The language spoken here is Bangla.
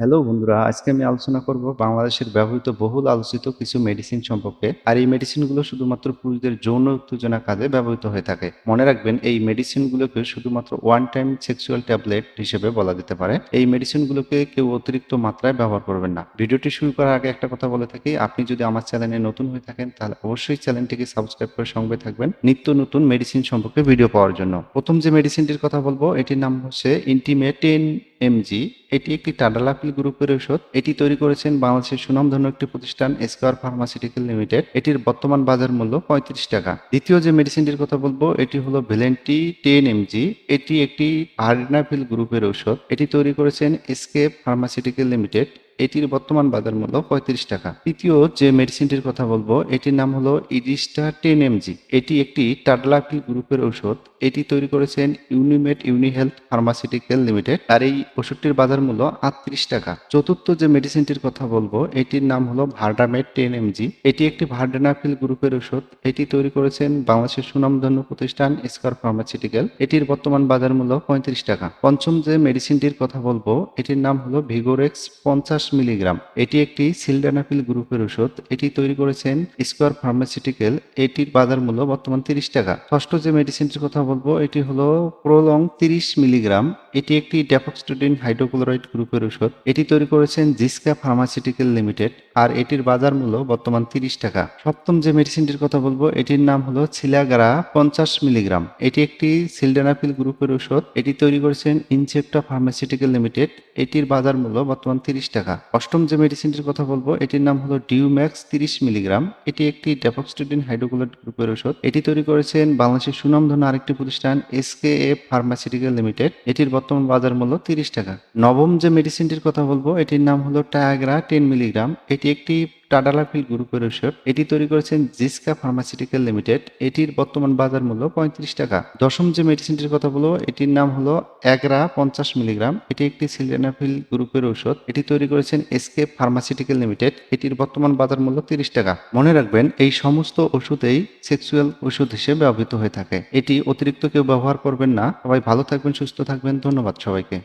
হ্যালো বন্ধুরা, আজকে আমি আলোচনা করব বাংলাদেশের ব্যবহৃত বহুল আলোচিত কিছু মেডিসিন সম্পর্কে। আর এই মেডিসিনগুলো শুধুমাত্র পুরুষদের যৌন উত্তেজনা কাজে ব্যবহৃত হয়ে থাকে। মনে রাখবেন, এই মেডিসিনগুলোকে শুধুমাত্র ওয়ান টাইম সেক্সুয়াল ট্যাবলেট হিসেবে বলা যেতে পারে। এই মেডিসিনগুলোকে কেউ অতিরিক্ত মাত্রায় ব্যবহার করবেন না। ভিডিওটি শুরু করার আগে একটা কথা বলে থাকি, আপনি যদি আমার চ্যানেলে নতুন হয়ে থাকেন, তাহলে অবশ্যই চ্যানেলটিকে সাবস্ক্রাইব করে সঙ্গে থাকবেন নিত্য নতুন মেডিসিন সম্পর্কে ভিডিও পাওয়ার জন্য। প্রথম যে মেডিসিনটির কথা বলব, এটির নাম হচ্ছে ইন্টিমেটেন এমজি এটি একটি টাডালাপিল গ্রুপের ঔষধ। এটি তৈরি করেছেন বাংলাদেশের সুনামধন্য একটি প্রতিষ্ঠান স্কোয়ার ফার্মাসিউটিক্যাল লিমিটেড এটির বর্তমান বাজার মূল্য পঁয়ত্রিশ টাকা। দ্বিতীয় যে মেডিসিনটির কথা বলব, এটি হলো ভেলেন্টি টেন এমজি এটি একটি আর্নাফিল গ্রুপের ঔষধ। এটি তৈরি করেছেন এসকেপ ফার্মাসিউটিক্যাল লিমিটেড এটির বর্তমান বাজার মূল্য পঁয়ত্রিশ টাকা। তৃতীয় যে মেডিসিনটির কথা বলব, এটির নাম হলো ইডিস্টা টেন এমজি এটি একটি টাডলাপিল গ্রুপের ঔষধ। এটি তৈরি করেছেন ইউনিমেট ইউনিহেলথ ফার্মাসিউটিক্যাল লিমিটেড আর এই ওষুধটির বাজার মূল্য আটত্রিশ টাকা। চতুর্থ যে মেডিসিনটির কথা বলব, এটির নাম হলো ভার্ডামেট টেন এমজি এটি একটি ভার্ডানাফিল গ্রুপের ওষুধ এটি তৈরি করেছেন বাংলাদেশের সুনামধন্য প্রতিষ্ঠান স্কার ফার্মাসিউটিক্যাল এটির বর্তমান বাজার মূল্য পঁয়ত্রিশ টাকা। পঞ্চম যে মেডিসিনটির কথা বলব, এটির নাম হলো ভিগোরেক্স পঞ্চাশ মিলিগ্রাম। এটি একটি সিলডানাফিল গ্রুপের ওষুধ এটি তৈরি করেছেন স্কোয়ার ফার্মাসিউটিক্যাল। এটির বাজার মূল্য বর্তমান তিরিশ টাকা। ষষ্ঠ যে মেডিসিনটির কথা বলব, এটি হলো প্রলং তিরিশ মিলিগ্রাম। এটি একটি ড্যাফক্সটোডিন হাইড্রোক্লোরাইড গ্রুপের ওষুধ এটি তৈরি করেছেন জিসকা ফার্মাসিউটিক্যাল লিমিটেড। আর এটির বাজার মূল্য বর্তমান তিরিশ টাকা। সপ্তম যে মেডিসিনটির কথা বলব, এটির নাম হলো ছিলাগারা পঞ্চাশ মিলিগ্রাম। এটি একটি সিলডানাফিল গ্রুপের ওষুধ এটি তৈরি করেছেন ইনসেপ্টা ফার্মাসিউটিক্যাল লিমিটেড। এটির বাজার মূল্য বর্তমান তিরিশ টাকা। অষ্টম যে মেডিসিনটির কথা বলব, এটির নাম হলো ডিউম্যাক্স তিরিশ মিলিগ্রাম। এটি একটি ড্যাফক্সটোডিন হাইড্রোক্লোরাইড গ্রুপের ওষুধ এটি তৈরি করেছেন বাংলাদেশের সুনামধন্য আরেকটি প্রতিষ্ঠান এসকে এফ ফার্মাসিউটিক্যাল লিমিটেড। এটির বর্তমান বাজার মূল্য তিরিশ টাকা। নবম যে মেডিসিনটির কথা বলব, এটির নাম হলো টায়াগ্রা টেন মিলিগ্রাম। এটি একটি টাডালাফিল গ্রুপের ওষুধ এটি তৈরি করেছেন জিসকা ফার্মাসিউটিক্যাল লিমিটেড। এটির বর্তমান বাজার মূল্য পঁয়ত্রিশ টাকা। দশম যে মেডিসিনটির কথা বলব, এটির নাম হলো এগরা পঞ্চাশ মিলিগ্রাম। এটি একটি সিলেনাফিল গ্রুপের ঔষধ। এটি তৈরি করেছেন এসকে ফার্মাসিউটিক্যাল লিমিটেড। এটির বর্তমান বাজার মূল্য তিরিশ টাকা। মনে রাখবেন, এই সমস্ত ওষুধেই সেক্সুয়াল ওষুধ হিসেবে ব্যবহৃত হয়ে থাকে। এটি অতিরিক্ত কেউ ব্যবহার করবেন না। সবাই ভালো থাকবেন, সুস্থ থাকবেন। ধন্যবাদ সবাইকে।